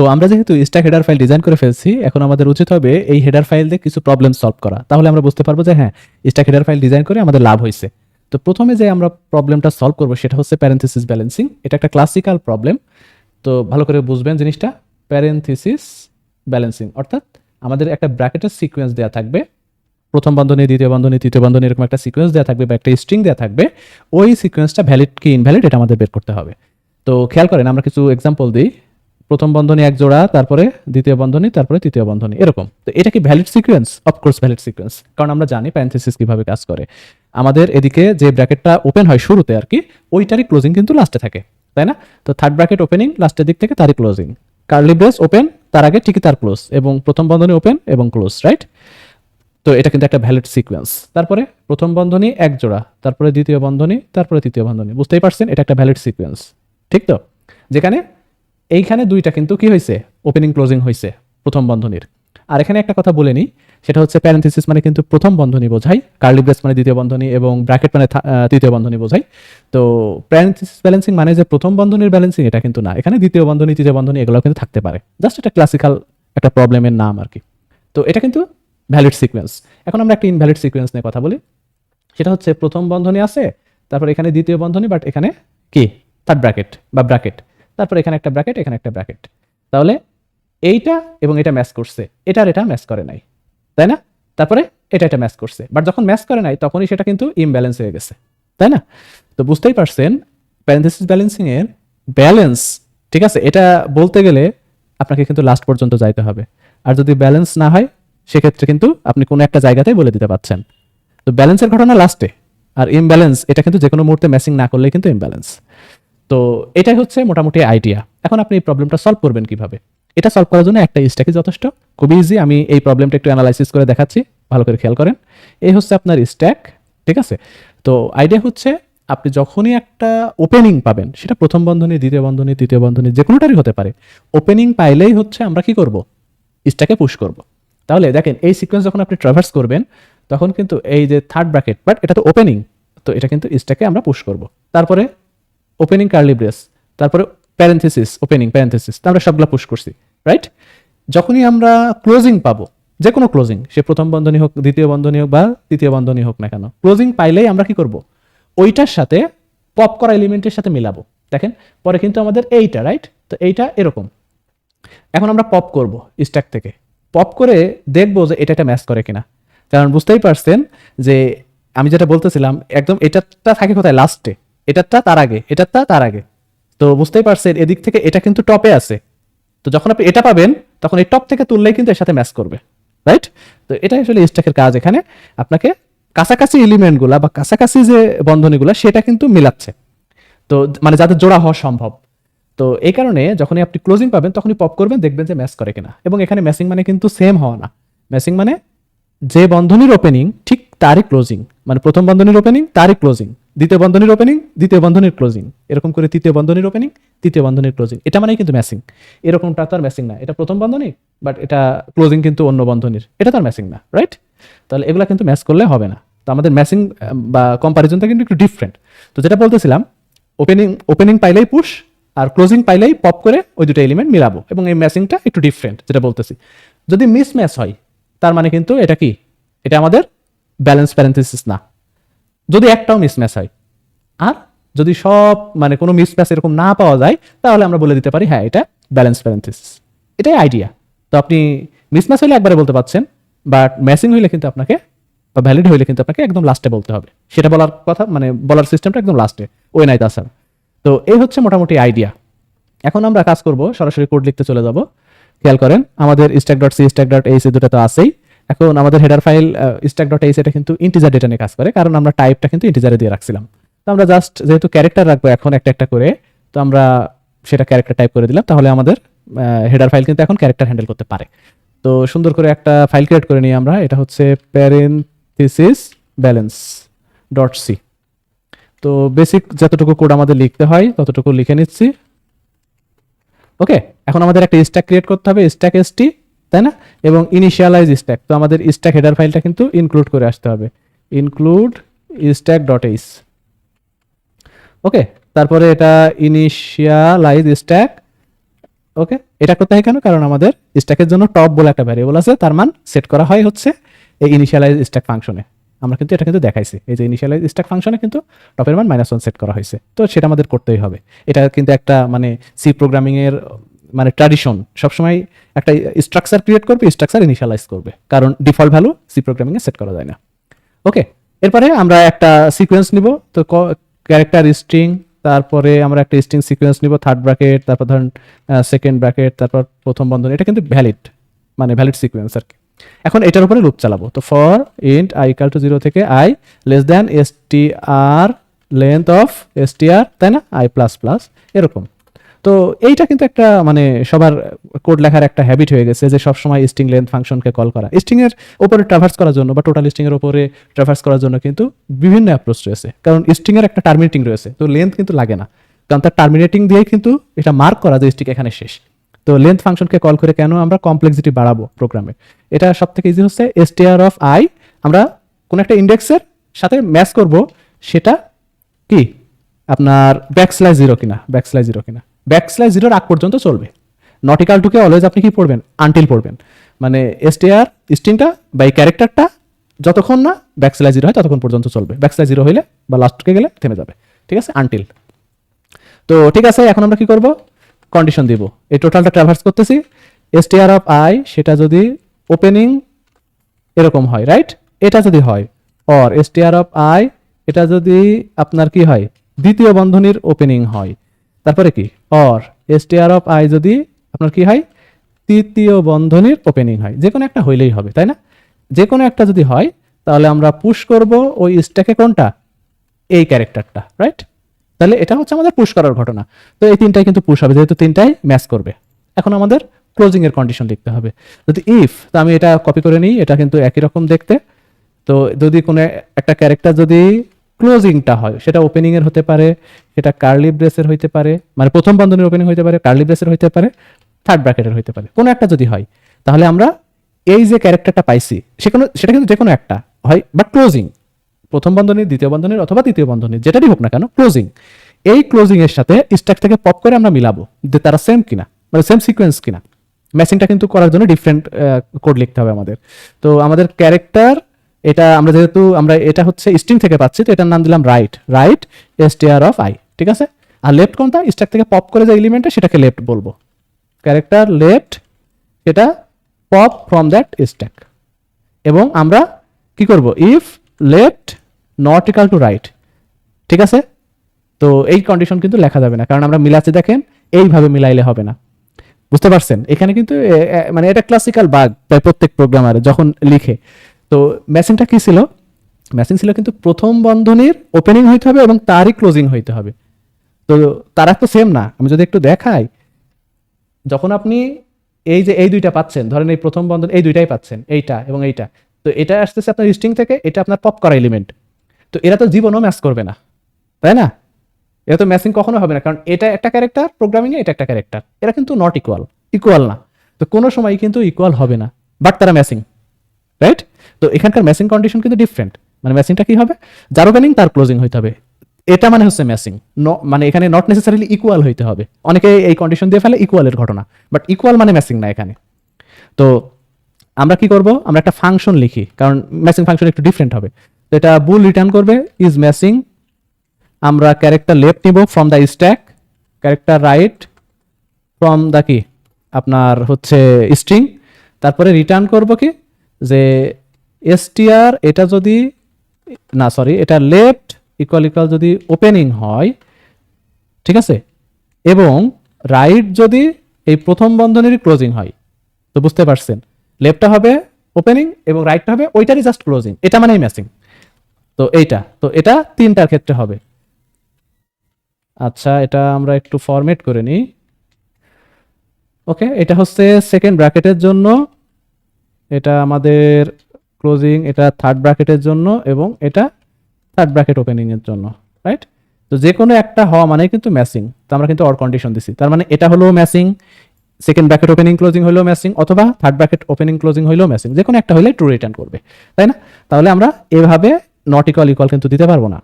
তো আমরা যেহেতু স্ট্যাক হেডার ফাইল ডিজাইন করে ফেলছি, এখন আমাদের উচিত হবে এই হেডার ফাইল দিয়ে কিছু প্রবলেম সলভ করা। তাহলে আমরা বুঝতে পারব যে হ্যাঁ স্ট্যাক হেডার ফাইল ডিজাইন করে আমাদের লাভ হয়েছে। তো প্রথমে যে আমরা প্রবলেমটা সলভ করব সেটা হচ্ছে প্যারেন্থিসিস ব্যালেন্সিং এটা একটা ক্লাসিক্যাল প্রবলেম তো ভালো করে বুঝবেন জিনিসটা। প্যারেন্থিসিস ব্যালেন্সিং অর্থাৎ আমাদের একটা ব্র্যাকেটের সিকোয়েন্স দেওয়া থাকবে। প্রথম বন্ধনী, দ্বিতীয় বন্ধনী, তৃতীয় বন্ধনী, এরকম একটা সিকোয়েন্স দেওয়া থাকবে বা একটা স্ট্রিং দেওয়া থাকবে। ওই সিকোয়েন্সটা ভ্যালিড কি ইনভ্যালিড এটা আমাদের বের করতে হবে। তো খেয়াল করেন, আমরা কিছু এক্সাম্পল দিই। প্রথম বন্ধনী এক জোড়া, তারপরে দ্বিতীয় বন্ধনী, তারপরে তৃতীয় বন্ধনী, এরকম। তো এটা কি valid sequence of course valid sequence কারণ আমরা জানি প্যারেন্থেসিস কীভাবে কাজ করে। আমাদের এদিকে যে ব্র্যাকেটটা ওপেন হয় শুরুতে আর কি, ওইটারই ক্লোজিং কিন্তু লাস্টে থাকে, তাই না? তো থার্ড ব্র্যাকেট ওপেনিং লাস্টের দিক থেকে তারই ক্লোজিং কার্লি ব্রেস ওপেন তার আগে ঠিকই তার ক্লোজ এবং প্রথম বন্ধনী ওপেন এবং ক্লোজ রাইট তো এটা কিন্তু একটা ভ্যালিড সিকোয়েন্স তারপরে প্রথম বন্ধনী এক জোড়া, তারপরে দ্বিতীয় বন্ধনী, তারপরে তৃতীয় বন্ধনী, বুঝতেই পারছেন? এটা একটা ভ্যালিড সিকোয়েন্স ঠিক তো? যেখানে এইখানে দুইটা কিন্তু কি হয়েছে? ওপেনিং ক্লোজিং হয়েছে প্রথম বন্ধনীর। আর এখানে একটা কথা বলে নিই, সেটা হচ্ছে প্যারেন্থিসিস মানে কিন্তু প্রথম বন্ধনী বোঝাই কার্লি ব্রেস মানে দ্বিতীয় বন্ধনী এবং ব্র্যাকেট মানে তৃতীয় বন্ধনী বোঝাই। তো প্যারেন্থিসিস ব্যালেন্সিং মানে যে প্রথম বন্ধনীর ব্যালেন্সিং এটা কিন্তু না, এখানে দ্বিতীয় বন্ধনী, তৃতীয় বন্ধনী এগুলো কিন্তু থাকতে পারে। জাস্ট এটা ক্লাসিক্যাল একটা প্রবলেমের নাম আর কি তো এটা কিন্তু ভ্যালিড সিকোয়েন্স এখন আমরা একটা ইনভ্যালিড সিকোয়েন্স নিয়ে কথা বলি। সেটা হচ্ছে প্রথম বন্ধনী আছে, তারপর এখানে দ্বিতীয় বন্ধনী বাট এখানে কি? থার্ড ব্র্যাকেট বা ব্র্যাকেট তারপর এখানে একটা ব্র্যাকেট এখানে একটা ব্র্যাকেট তাহলে এইটা এবং এটা ম্যাচ করছে। এটা আর এটা ম্যাচ করে নাই। তাই না? তারপরে এটা এটা ম্যাচ করছে। বাট যখন ম্যাচ করে নাই, তখনই সেটা কিন্তু ইমব্যালেন্স হয়ে গেছে। তাই না? তো বুঝতেই পারছেন প্যারেন্থেসিস ব্যালেন্সিং এর ব্যালেন্স ঠিক আছে? এটা বলতে গেলে আপনাকে কিন্তু লাস্ট পর্যন্ত যাইতে হবে। আর যদি ব্যালেন্স না হয়, সেক্ষেত্রে কিন্তু আপনি কোনো একটা জায়গাতেই বলে দিতে পারছেন। তো ব্যালেন্সের ঘটনা লাস্টে আর ইমব্যালেন্স এটা কিন্তু যে কোনো মুহূর্তে ম্যাচিং না করলে কিন্তু ইমব্যালেন্স তো এটাই হচ্ছে মোটামুটি আইডিয়া এখন আপনি এই প্রবলেমটা সলভ করবেন কীভাবে? এটা সলভ করার জন্য একটা স্ট্যাকই যথেষ্ট। খুবই ইজি আমি এই প্রবলেমটা একটু অ্যানালাইসিস করে দেখাচ্ছি। ভালো করে খেয়াল করেন। এই হচ্ছে আপনার স্ট্যাক ঠিক আছে? তো আইডিয়া হচ্ছে আপনি যখনই একটা ওপেনিং পাবেন, সেটা প্রথম বন্ধনী, দ্বিতীয় বন্ধনী, তৃতীয় বন্ধনী, যে কোনোটারই হতে পারে ওপেনিং পাইলেই হচ্ছে আমরা কি করব? স্ট্যাকে পুশ করব। তাহলে দেখেন, এই সিকোয়েন্স যখন আপনি ট্রাভার্স করবেন, তখন কিন্তু এই যে থার্ড ব্র্যাকেট বাট এটা তো ওপেনিং তো এটা কিন্তু স্ট্যাকে আমরা পুশ করব। তারপরে ওপেনিং কার্লি ব্রেস তারপরে প্যারেন্থেসিস ওপেনিং প্যারেন্থেসিস আমরা সবগুলো পুশ করছি রাইট যখনই আমরা ক্লোজিং পাবো যে কোনো ক্লোজিং সে প্রথম বন্ধনী হোক, দ্বিতীয় বন্ধনী হোক বা তৃতীয় বন্ধনী হোক না কেন ক্লোজিং পাইলেই আমরা কি করব? ওইটার সাথে পপ করা এলিমেন্টের সাথে মিলাবো। দেখেন, পরে কিন্তু আমাদের এইটা রাইট তো এইটা এরকম। এখন আমরা পপ করব স্ট্যাক থেকে। পপ করে দেখব যে এটা একটা ম্যাচ করে কিনা। কারণ বুঝতেই পারছেন যে আমি যেটা বলতেছিলাম, একদম এটারটা থাকে কোথায়? লাস্টে এটারটা তার আগে এটারটা তার আগে। তো বুঝতেই পারছেন, এদিক থেকে এটা কিন্তু টপে আছে। তো যখন আপনি এটা পাবেন, তখন এই টপ থেকে তুললেই কিন্তু এর সাথে ম্যাচ করবে, রাইট? তো এটাই আসলে স্ট্যাকের কাজ এখানে। আপনাকে কাছাকাছি এলিমেন্টগুলা বা কাছাকাছি যে বন্ধনীগুলা, সেটা কিন্তু মিলাচ্ছে। তো মানে যাদের জোড়া হওয়া সম্ভব। তো এই কারণে যখনই আপনি ক্লোজিং পাবেন, তখনই পপ করবেন, দেখবেন যে ম্যাচ করে কিনা। এবং এখানে ম্যাচিং মানে কিন্তু সেম হওয়া না। ম্যাচিং মানে যে বন্ধনীর ওপেনিং ঠিক তারই ক্লোজিং মানে প্রথম বন্ধনীর ওপেনিং তারই ক্লোজিং দ্বিতীয় বন্ধনীর ওপেনিং দ্বিতীয় বন্ধনীর ক্লোজিং এরকম করে তৃতীয় বন্ধনীর ওপেনিং তৃতীয় বন্ধনীর ক্লোজিং এটা মানে কিন্তু ম্যাচিং এরকমটা তো আর ম্যাচিং না। এটা প্রথম বন্ধনী বাট এটা ক্লোজিং কিন্তু অন্য বন্ধনীর। এটা তো আর ম্যাচিং না রাইট তাহলে এগুলা কিন্তু ম্যাচ করলে হবে না। তো আমাদের ম্যাসিং বা কম্পারিজনটা কিন্তু একটু ডিফারেন্ট তো যেটা বলতেছিলাম ওপেনিং ওপেনিং পাইলেই পুশ আর ক্লোজিং পাইলেই পপ করে ওই দুটো এলিমেন্ট মিলাবো। এবং এই ম্যাচিংটা একটু ডিফারেন্ট যেটা বলতেছি। যদি মিস ম্যাচ হয়, তার মানে কিন্তু এটা কি? এটা আমাদের ব্যালেন্স প্যারেন্থিসিস না। যদি একটাও মিস ম্যাচ হয়। আর যদি সব মানে কোনো মিস ম্যাচ এরকম না পাওয়া যায়, তাহলে আমরা বলে দিতে পারি হ্যাঁ এটা ব্যালেন্স প্যারেন্থিসিস এটাই আইডিয়া তো আপনি মিস ম্যাচ হলে একবারে বলতে পারছেন বাট ম্যাচিং হইলে কিন্তু আপনাকে, বা ভ্যালিড হইলে কিন্তু আপনাকে একদম লাস্টে বলতে হবে। সেটা বলার কথা মানে বলার সিস্টেমটা একদম লাস্টে ওই নাই তাছাড়া তো এই হচ্ছে মোটামুটি আইডিয়া এখন আমরা কাজ করব, সরাসরি কোড লিখতে চলে যাব। খেয়াল করেন, আমাদের stack dot C stack dot H দুটো তো আছেই। এখন আমাদের header file stack dot H এটা কিন্তু ইন্টিজার ডেটা নিয়ে কাজ করে, কারণ আমরা টাইপটা কিন্তু ইন্টিজারে দিয়ে রাখছিলাম। তো আমরা জাস্ট যেহেতু ক্যারেক্টার রাখব এখন একটা একটা করে, তো আমরা সেটা ক্যারেক্টার টাইপ করে দিলাম, তাহলে আমাদের হেডার ফাইল কিন্তু এখন ক্যারেক্টার হ্যান্ডেল করতে পারে। তো সুন্দর করে একটা ফাইল ক্রিয়েট করে নিই আমরা, এটা হচ্ছে প্যারেন্থিসিস ব্যালেন্স ডট সি তো বেসিক যতটুকু কোড আমাদের লিখতে হয়, ততটুকু লিখে নিচ্ছি। ওকে এখন আমাদের একটা স্ট্যাক ক্রিয়েট করতে হবে স্ট্যাক এসটি তাই না? এবং ইনিশিয়ালাইজ স্ট্যাক তো আমাদের স্ট্যাক হেডার ফাইলটা কিন্তু ইনক্লুড করে আসতে হবে। Include stack dot H okay তারপরে এটা ইনিশিয়ালাইজ স্ট্যাক ওকে এটা করতে হয় কেন? কারণ আমাদের স্ট্যাকের জন্য টপ বলে একটা ভ্যারিয়েবল আছে, তার মান সেট করা হয় হচ্ছে এই ইনিশিয়ালাইজ স্ট্যাক ফাংশনে আমরা কিন্তু এটা কিন্তু দেখাইছি। এই যে ইনিশিয়ালাইজ স্ট্যাক ফাংশনে কিন্তু টপের মান মাইনাস ওয়ান সেট করা হয়েছে। তো সেটা আমাদের করতেই হবে। এটা কিন্তু একটা মানে সি প্রোগ্রামিং এর মানে ট্র্যাডিশন সবসময় একটা স্ট্রাকচার ক্রিয়েট করবে স্ট্রাকচার ইনিশিয়ালাইজ করবে। কারণ ডিফল্ট ভ্যালু সি প্রোগ্রামিং এ সেট করা যায় না। ওকে এরপরে আমরা একটা সিকোয়েন্স নিব। তো ক্যারেক্টার স্ট্রিং তারপরে আমরা একটা স্ট্রিং সিকোয়েন্স নিব থার্ড ব্র্যাকেট তারপর ধরেন সেকেন্ড ব্র্যাকেট তারপর প্রথম বন্ধন, এটা কিন্তু ভ্যালিড মানে ভ্যালিড সিকোয়েন্স আর কি। এখন এটার উপরে লুপ চালাবো। তো for int I equal to zero থেকে I less than S T R length of S T R তাই না? আই প্লাস প্লাস এরকম। তো এইটা কিন্তু একটা মানে সবার কোড লেখার একটা হ্যাবিট হয়ে গেছে যে সবসময় স্ট্রিং লেন্থ ফাংশনকে কল করা। স্ট্রিং এর উপরে ট্রাভার্স করার জন্য বা টোটাল স্ট্রিং এর উপরে ট্রাভার্স করার জন্য কিন্তু বিভিন্ন অ্যাপ্রোচ রয়েছে। কারণ স্ট্রিং এর একটা টার্মিনেটিং রয়েছে, তো লেন্থ কিন্তু লাগে না। কারণ তার টার্মিনেটিং দিয়েই কিন্তু এটা মার্ক করা যে স্ট্রিং এখানে শেষ। তো লেন্থ ফাংশনকে কল করে কেন আমরা কমপ্লেক্সিটি বাড়াবো প্রোগ্রামে এটা সব থেকে ইজি হচ্ছে এসটিআর অফ আই আমরা কোন একটা ইন্ডেক্সের সাথে ম্যাচ করব, সেটা কি? আপনার ব্যাকস্ল্যাশ জিরো কিনা ব্যাকস্ল্যাশ জিরো কিনা। ব্যাকস্ল্যাশ জিরোর আগ পর্যন্ত চলবে। নটিক্যাল টুকে অলওয়েজ আপনি কি পড়বেন? আনটিল পড়বেন। মানে এসটিআর স্ট্রিংটা বা এই ক্যারেক্টারটা যতক্ষণ না ব্যাকস্ল্যাশ জিরো হয় ততক্ষণ পর্যন্ত চলবে। ব্যাকস্ল্যাশ জিরো হইলে বা লাস্টকে গেলে থেমে যাবে। ঠিক আছে? আনটিল তো ঠিক আছে, এখন আমরা কি করব? কন্ডিশন দিব। এই টোটালটা ট্রাভার্স করতেছি। এসটিআর অফ আই সেটা যদি ওপেনিং এরকম হয় রাইট এটা যদি হয় অর এসটিআর অফ আই এটা যদি আপনার কি হয়? দ্বিতীয় বন্ধনীর ওপেনিং হয়। তারপরে কি? অর এসটিআর অফ আই যদি আপনার কি হয়? তৃতীয় বন্ধনীর ওপেনিং হয়। যে কোনো একটা হইলেই হবে, তাই না? যে কোনো একটা যদি হয়, তাহলে আমরা পুশ করব ওই স্ট্যাকে কোনটা? এই ক্যারেক্টারটা রাইট তাহলে এটা হচ্ছে আমাদের পুশ করার ঘটনা। তো এই তিনটাই কিন্তু পুশ হবে, যেহেতু তিনটাই ম্যাচ করবে। এখন আমাদের ক্লোজিং এর কন্ডিশন লিখতে হবে। যদি ইফ তো আমি এটা কপি করে নিই, এটা কিন্তু একই রকম দেখতে। তো যদি কোনো একটা ক্যারেক্টার যদি ক্লোজিংটা হয়। সেটা ওপেনিং এর হতে পারে, সেটা কার্লি ব্রেসের হইতে পারে মানে প্রথম বন্ধনের ওপেনিং হইতে পারে, কার্লি ব্রেসের হইতে পারে, থার্ড ব্র্যাকেটের হইতে পারে। কোনো একটা যদি হয়, তাহলে আমরা এই যে ক্যারেক্টারটা পাইছি সেখানে সেটা কিন্তু যে কোনো একটা হয় বাট ক্লোজিং প্রথম বন্ধনীর দ্বিতীয় বন্ধনীর অথবা তৃতীয় বন্ধনী যেটাই হোক না কেন ক্লোজিং এই ক্লোজিং এর সাথে স্ট্যাক থেকে পপ করে আমরা মিলাবো যে তারা সেম কিনা মানে সেম সিকোয়েন্স কিনা। ম্যাচিংটা কিন্তু করার জন্য ডিফারেন্ট কোড লিখতে হবে আমাদের। তো আমাদের ক্যারেক্টার এটা আমরা যেহেতু, আমরা এটা হচ্ছে স্ট্রিং থেকে পাচ্ছি, তো এটার নাম দিলাম right right S T R of I ঠিক আছে? আর লেফট কোনটা? স্ট্যাক থেকে পপ করে যে এলিমেন্টটা সেটাকে লেফট বলব। ক্যারেক্টার লেফট এটা পপ ফ্রম দ্যাট স্ট্যাক এবং আমরা কি করব? If left not equal to right ঠিক আছে? তো এই কন্ডিশন কিন্তু লেখা যাবে না, কারণ আমরা মিলাচ্ছি, দেখেন, এইভাবে মিলাইলে হবে না। বুঝতে পারছেন? এখানে কিন্তু মানে এটা ক্লাসিক্যাল বাগ প্রায় প্রত্যেক প্রোগ্রামারে যখন লিখে। তো ম্যাচিংটা কি ছিল? ম্যাচিং ছিল কিন্তু প্রথম বন্ধনীর ওপেনিং হইতে হবে এবং তারই ক্লোজিং হইতে হবে। তো তারা তো সেম না। আমি যদি একটু দেখাই, যখন আপনি এই যে এই দুইটা পাচ্ছেন, ধরেন এই প্রথম বন্ধন, এই দুইটাই পাচ্ছেন, এইটা এবং এইটা, তো এটা আসতেছে আপনার স্ট্রিং থেকে, এটা আপনার পপ করা এলিমেন্ট তো এরা তো জীবনও ম্যাচ করবে না, তাই না? এটা তো ম্যাচিং কখনো হবে না, কারণ এটা একটা ক্যারেক্টার প্রোগ্রামিং এটা একটা ক্যারেক্টার এরা কিন্তু নট ইকুয়াল ইকুয়াল না। তো কোনো সময় কিন্তু ইকুয়াল হবে না বাট তারা ম্যাচিং রাইট তো এখানকার ম্যাচিং কন্ডিশন কিন্তু ডিফারেন্ট মানে ম্যাচিংটা কি হবে? যার ওপেনিং তার ক্লোজিং হইতে হবে। এটা মানে হচ্ছে ম্যাচিং মানে এখানে নট নেসেসারিলি ইকুয়াল হইতে হবে। অনেকে এই কন্ডিশন দিয়ে ফেলে ইকুয়ালের ঘটনা। বাট ইকুয়াল মানে ম্যাচিং না এখানে। তো আমরা কি করব? আমরা একটা ফাংশন লিখি, কারণ ম্যাচিং ফাংশন একটু ডিফারেন্ট হবে। তো এটা বুল রিটার্ন করবে ইজ ম্যাচিং আমরা ক্যারেক্টার লেফট নিব from the stack character right from the কি? আপনার হচ্ছে স্ট্রিং তারপরে রিটার্ন করব কি? যে এসটিআর এটা যদি, না সরি এটা লেফট ইকুয়াল ইকুয়াল যদি ওপেনিং হয়, ঠিক আছে? এবং রাইট যদি এই প্রথম বন্ধনেরই ক্লোজিং হয়, তো বুঝতে পারছেন? লেফটটা হবে ওপেনিং এবং রাইটটা হবে ওইটারই জাস্ট ক্লোজিং এটা মানেই ম্যাচিং তো এইটা, তো এটা তিনটার ক্ষেত্রে হবে। আচ্ছা এটা আমরা একটু ফরম্যাট করে নিই। ওকে এটা হচ্ছে সেকেন্ড ব্র্যাকেটের জন্য। এটা আমাদের ক্লোজিং এটা থার্ড ব্র্যাকেটের জন্য এবং এটা থার্ড ব্র্যাকেট ওপেনিং এর জন্য রাইট তো যে কোনো একটা হওয়া মানে কিন্তু ম্যাচিং তো আমরা কিন্তু অর কন্ডিশন দিছি। তার মানে এটা হলো matching second bracket opening closing হলো ম্যাচিং অথবা থার্ড ব্র্যাকেট ওপেনিং ক্লোজিং হইলেও ম্যাচিং যে কোনো একটা হলে ট্রু রিটার্ন করবে, তাই না? তাহলে আমরা এভাবে নট ইকুয়াল ইকুয়াল কিন্তু দিতে পারব না,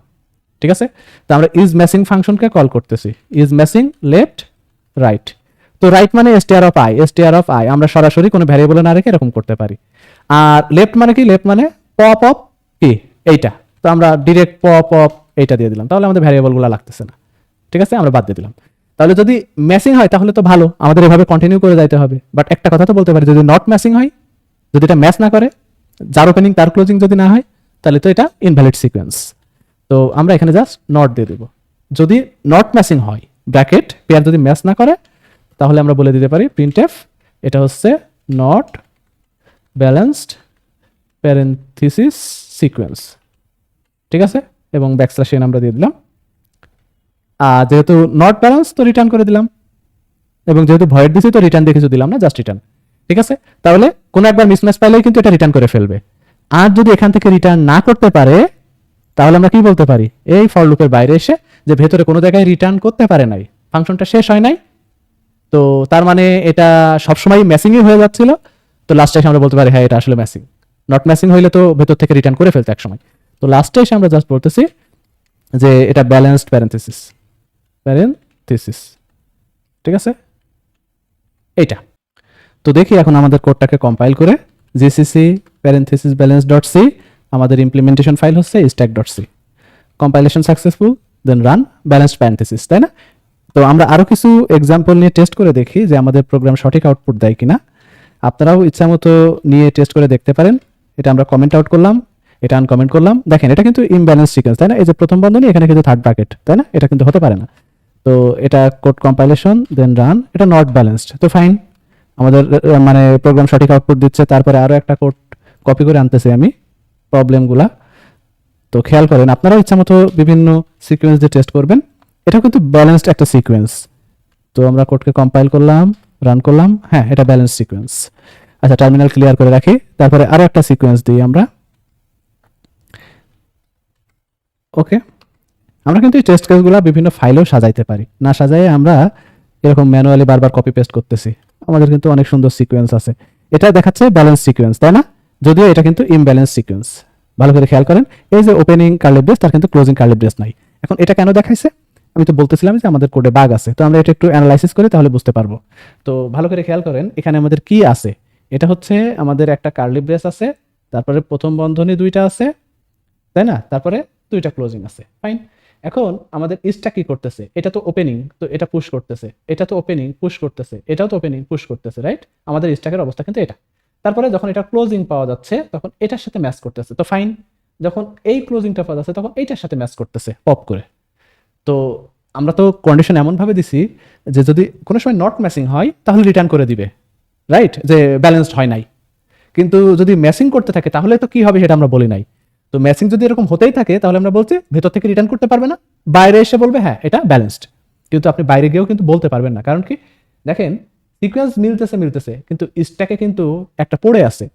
ঠিক আছে? তো আমরা ইজ ম্যাচিং ফাংশনকে কল করতেছি ইজ ম্যাচিং লেফট রাইট তো রাইট মানে STR of i STR of i আমরা সরাসরি কোনো ভ্যারিয়েবলে না রেখে এরকম করতে পারি। আর লেফট মানে কি? লেফট মানে পপ অফ কি? এইটা। তো আমরা ডিরেক্ট পপ অফ এইটা দিয়ে দিলাম। তাহলে আমাদের ভ্যারিয়েবলগুলো লাগতেছে না। ঠিক আছে? আমরা বাদ দিয়ে দিলাম। তাহলে যদি ম্যাচিং হয় তাহলে তো ভালো। আমাদের এভাবে কন্টিনিউ করে যাইতে হবে। বাট একটা কথা তো বলতে পারি, যদি নট ম্যাচিং হয়, যদি এটা ম্যাচ না করে, যার ওপেনিং তার ক্লোজিং যদি না হয়, তাহলে তো এটা ইনভ্যালিড সিকোয়েন্স তো আমরা এখানে জাস্ট নট দিয়ে দেবো। যদি নট ম্যাচিং হয় ব্র্যাকেট পেয়ার যদি ম্যাচ না করে, তাহলে আমরা বলে দিতে পারি প্রিন্ট এফ এটা হচ্ছে নট ব্যালেন্সড প্যারেন্থিসিস সিকোয়েন্স ঠিক আছে? এবং ব্যাকস্ল্যাশ এন আমরা দিয়ে দিলাম। আর যেহেতু নট ব্যালেন্স তো রিটার্ন করে দিলাম। এবং যেহেতু ভয়েড দিছি, তো রিটার্ন কিছু দিলাম না জাস্ট রিটার্ন ঠিক আছে? তাহলে কোনো একবার মিসম্যাচ পাইলেই কিন্তু এটা রিটার্ন করে ফেলবে। আর যদি এখান থেকে রিটার্ন না করতে পারে, তাহলে আমরা কি বলতে পারি? এই ফর লুপের বাইরে এসে যে ভেতরে কোনো জায়গায় রিটার্ন করতে পারে নাই ফাংশনটা শেষ হয় নাই। তো তার মানে এটা সবসময় ম্যাসিংই হয়ে যাচ্ছিল। তো লাস্টে এসে আমরা বলতে পারি হ্যাঁ এটা আসলে ম্যাসিং নট ম্যাসিং হইলে তো ভেতর থেকে রিটার্ন করে ফেলতে এক সময় তো লাস্টে এসে আমরা জাস্ট বলতেছি যে এটা ব্যালেন্সড প্যারেন্থেসিস প্যারেন্থেসিস ঠিক আছে? এইটা। তো দেখি এখন আমাদের কোডটাকে কম্পাইল করে GCC parenthesis balance dot c আমাদের ইমপ্লিমেন্টেশন ফাইল হচ্ছে stack dot c compilation successful then run balanced parenthesis তাই না? তো আমরা আরও কিছু এক্সাম্পল নিয়ে টেস্ট করে দেখি যে আমাদের প্রোগ্রাম সঠিক আউটপুট দেয় কিনা। আপনারাও ইচ্ছা মতো নিয়ে টেস্ট করে দেখতে পারেন। এটা আমরা কমেন্ট আউট করলাম, এটা আনকমেন্ট করলাম। দেখেন, এটা কিন্তু ইমব্যালেন্স সিকোয়েন্স তাই না? এই যে প্রথম বন্ধনী, এখানে কিন্তু থার্ড ব্র্যাকেট তাই না? এটা কিন্তু হতে পারে না। তো এটা কোড কম্পাইলেশন দেন রান এটা নট ব্যালেন্সড তো ফাইন আমাদের মানে প্রোগ্রাম সঠিক আউটপুট দিচ্ছে, তারপরে আরও একটা কোড কপি করে আনতেছি আমি প্রবলেমগুলা তো খেয়াল করেন, আপনারাও ইচ্ছা মতো বিভিন্ন সিকোয়েন্স দিয়ে টেস্ট করবেন। এটা কিন্তু ব্যালেন্সড একটা সিকোয়েন্স তো আমরা কোডকে কম্পাইল করলাম রান করলাম হ্যাঁ এটা ব্যালেন্স সিকোয়েন্স আচ্ছা টার্মিনাল ক্লিয়ার করে রাখি। তারপরে আরও একটা সিকোয়েন্স দিই আমরা। ওকে আমরা কিন্তু এই টেস্ট কেসগুলো বিভিন্ন ফাইলেও সাজাইতে পারি। না সাজাই আমরা এরকম ম্যানুয়ালি বারবার কপি পেস্ট করতেছি। আমাদের কিন্তু অনেক সুন্দর সিকোয়েন্স আছে। এটা দেখাচ্ছে ব্যালেন্স সিকোয়েন্স তাই না? যদিও এটা কিন্তু ইমব্যালেন্স সিকোয়েন্স ভালো করে খেয়াল করেন। এই যে ওপেনিং কার্লি ব্রেস তার কিন্তু ক্লোজিং কার্লি ব্রেস নাই। এখন এটা কেন দেখাইছে? আমি তো বলতেছিলাম যে আমাদের কোডে বাগ আছে। তো আমরা এটা একটু অ্যানালাইসিস করি তাহলে বুঝতে পারব। তো ভালো করে খেয়াল করেন, এখানে আমাদের কি আছে? এটা হচ্ছে আমাদের একটা কার্লি ব্রেস আছে, তারপরে প্রথম বন্ধনী দুইটা আছে, তাই না? তারপরে দুইটা ক্লোজিং আছে ফাইন এখন আমাদের ইস্টটা কি করতেছে? এটা তো ওপেনিং তো এটা পুশ করতেছে, এটা তো ওপেনিং পুশ করতেছে, এটাও তো ওপেনিং পুশ করতেছে রাইট আমাদের স্ট্যাকের অবস্থা কিন্তু এটা। তারপরে যখন এটা ক্লোজিং পাওয়া যাচ্ছে, তখন এটার সাথে ম্যাচ করতেছে, তো ফাইন যখন এই ক্লোজিংটা পাওয়া যাচ্ছে, তখন এইটার সাথে ম্যাচ করতেছে পপ করে। তো আমরা তো কন্ডিশন এমনভাবে দিছি যে যদি কোনো সময় নট ম্যাচিং হয়, তাহলে রিটার্ন করে দিবে। রাইট যে ব্যালেন্সড হয় নাই। কিন্তু যদি ম্যাচিং করতে থাকে, তাহলে তো কি হবে সেটা আমরা বলি নাই। তো ম্যাচিং যদি এরকম হতেই থাকে, তাহলে আমরা বলছি ভেতর থেকে রিটার্ন করতে পারবে না। বাইরে এসে বলবে হ্যাঁ এটা ব্যালেন্সড কিন্তু আপনি বাইরে গিয়েও কিন্তু বলতে পারবেন না। কারণ কি? দেখেন সিকোয়েন্স মিলতেছে মিলতেছে, কিন্তু স্ট্যাকে কিন্তু একটা পড়ে আছে।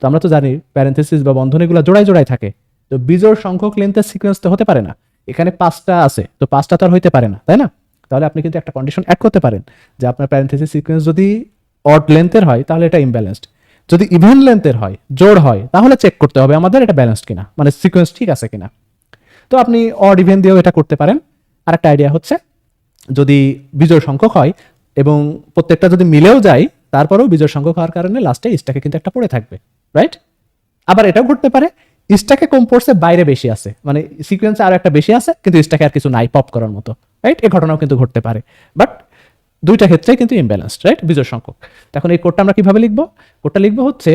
তো আমরা তো জানি প্যারেন্থেসিস বা বন্ধনীগুলো জোড়ায় জোড়ায় থাকে। তো বিজোর সংখ্যক লেন্থের সিকোয়েন্স তো হতে পারে না। এখানে পাঁচটা আছে, তো পাঁচটা তো আর হইতে পারে না, তাই না? তাহলে আপনি কিন্তু একটা কন্ডিশন অ্যাড করতে পারেন। যে আপনার প্যারেন্থেসিস সিকোয়েন্স যদি অড লেন্থের হয়, তাহলে এটা ইমব্যালেন্সড যদি ইভেন লেন্থের হয়, জোড় হয়, তাহলে চেক করতে হবে আমাদের এটা ব্যালেন্সড কিনা মানে সিকোয়েন্স ঠিক আছে কিনা। তো আপনি অড ইভেন দিয়েও এটা করতে পারেন। আরেকটা আইডিয়া হচ্ছে, যদি বিজয় সংখ্যক হয় এবং প্রত্যেকটা যদি মিলেও যায়, তারপরেও বিজয় সংখ্যক হওয়ার কারণে লাস্টে স্ট্যাকে কিন্তু একটা পড়ে থাকবে রাইট আবার এটাও ঘটতে পারে স্ট্যাকে কম পড়ছে বাইরে বেশি আছে মানে সিকোয়েন্সে আরও একটা বেশি আছে, কিন্তু স্ট্যাকে আর কিছু নাই পপ করার মতো রাইট এই ঘটনাও কিন্তু ঘটতে পারে। বাট দুইটা ক্ষেত্রে কিন্তু ইমব্যালেন্সড রাইট বিজয় সংখ্যক। এখন এই কোডটা আমরা কীভাবে লিখব? কোডটা লিখব হচ্ছে,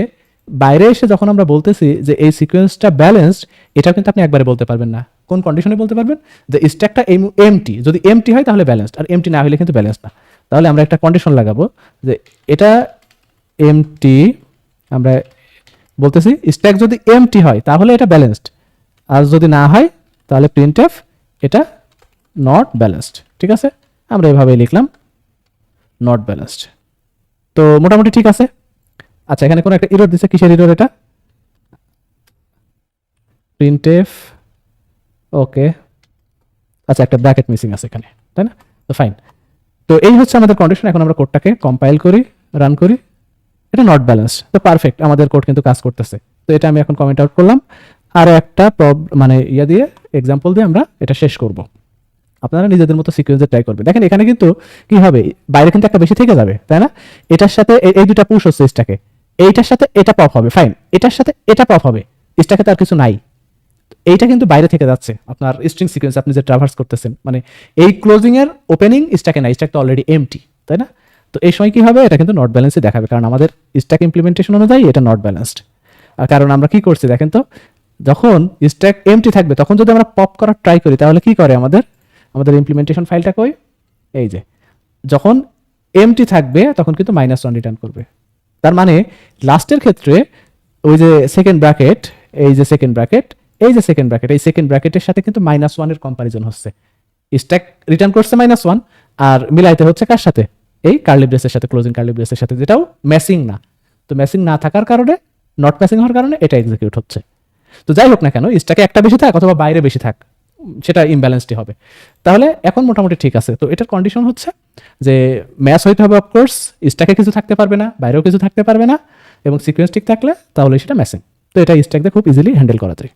বাইরে এসে যখন আমরা বলতেছি যে এই সিকোয়েন্সটা ব্যালেন্সড এটাও কিন্তু আপনি একবারে বলতে পারবেন না। কোন কন্ডিশনে বলতে পারবেন? যে স্ট্যাকটা এম এমটি যদি এমটি হয় তাহলে ব্যালেন্সড আর এমটি না হলে কিন্তু ব্যালেন্স না। তাহলে আমরা একটা কন্ডিশন লাগাবো যে এটা এমটি আমরা বলতেছি স্ট্যাক যদি এমটি হয় তাহলে এটা ব্যালেন্সড আর যদি না হয় তাহলে প্রিন্ট এটা নট ব্যালেন্সড ঠিক আছে? আমরা এভাবে লিখলাম। নট ব্যালেন্সড তো মোটামুটি ঠিক আছে? আচ্ছা এখানে কোনো একটা ইরোর দিছে? কিসের ইরোর এটা? প্রিন্ট এফ ওকে আচ্ছা একটা ব্র্যাকেট মিসিং আছে এখানে, তাই না? তো ফাইন তো এই হচ্ছে আমাদের কন্ডিশন এখন আমরা কোডটাকে কম্পাইল করি রান করি। এটা নট ব্যালেন্স তো পারফেক্ট আমাদের কোড কিন্তু কাজ করতেছে। তো এটা আমি এখন কমেন্ট আউট করলাম। আর একটা মানে ইয়া দিয়ে এক্সাম্পল দিয়ে আমরা এটা শেষ করব। আপনারা নিজেদের মতো সিকোয়েন্সে ট্রাই করবেন। দেখেন, এখানে কিন্তু কি হবে? বাইরে কিন্তু একটা বেশি থেকে যাবে, তাই না? এটার সাথে এই- দুটা পুশ হচ্ছে স্টাকে এইটার সাথে এটা পপ হবে ফাইন এটার সাথে এটা পপ হবে স্টাকে তার কিছু নাই। এইটা কিন্তু বাইরে থেকে যাচ্ছে। আপনার স্ট্রিং সিকোয়েন্স আপনি যে ট্রাভার্স করতেছেন মানে এই ক্লোজিং এর ওপেনিং স্ট্যাকে না স্ট্যাক তো অলরেডি এমটি তাই না? তো এই সময় কি হবে? এটা কিন্তু নট ব্যালেন্সে দেখাবে, কারণ আমাদের স্ট্যাক ইমপ্লিমেন্টেশন অনুযায়ী এটা নট ব্যালেন্সড কারণ আমরা কি করছি, দেখেন তো, যখন স্ট্যাক এমটি থাকবে, তখন যদি আমরা পপ করার ট্রাই করি, তাহলে কি করে আমাদের? আমাদের ইমপ্লিমেন্টেশন ফাইলটা কই? এই যে। যখন এমটি থাকবে, তখন কিন্তু মাইনাস ওয়ান রিটার্ন করবে। তার মানে লাস্টের ক্ষেত্রে ওই যে সেকেন্ড ব্র্যাকেট এই যে সেকেন্ড ব্র্যাকেট এই যে সেকেন্ড ব্র্যাকেট এই সেকেন্ড ব্র্যাকেটের সাথে কিন্তু মাইনাস ওয়ানের কম্পারিজন হচ্ছে। স্ট্যাক রিটার্ন করছে মাইনাস ওয়ান আর মিলাইতে হচ্ছে কার সাথে? এই কার্লি ব্রেসের সাথে ক্লোজিং কার্লি ব্রেসের সাথে, যেটাও ম্যাসিং না। তো ম্যাসিং না থাকার কারণে নট ম্যাসিং হওয়ার কারণে এটা এক্সিকিউট হচ্ছে। তো যাই হোক না কেন স্ট্যাকে একটা বেশি থাক অথবা বাইরে বেশি থাক। সেটা ইমব্যালেন্সডই হবে। তাহলে এখন মোটামুটি ঠিক আছে। তো এটার কন্ডিশন হচ্ছে যে ম্যাচ হইতে হবে অফকোর্স স্ট্যাকে কিছু থাকতে পারবে না, বাইরেও কিছু থাকতে পারবে না, এবং সিকোয়েন্স ঠিক থাকলে তাহলে সেটা ম্যাসিং তো এটা স্ট্যাক দিয়ে খুব ইজিলি হ্যান্ডেল করা যায়।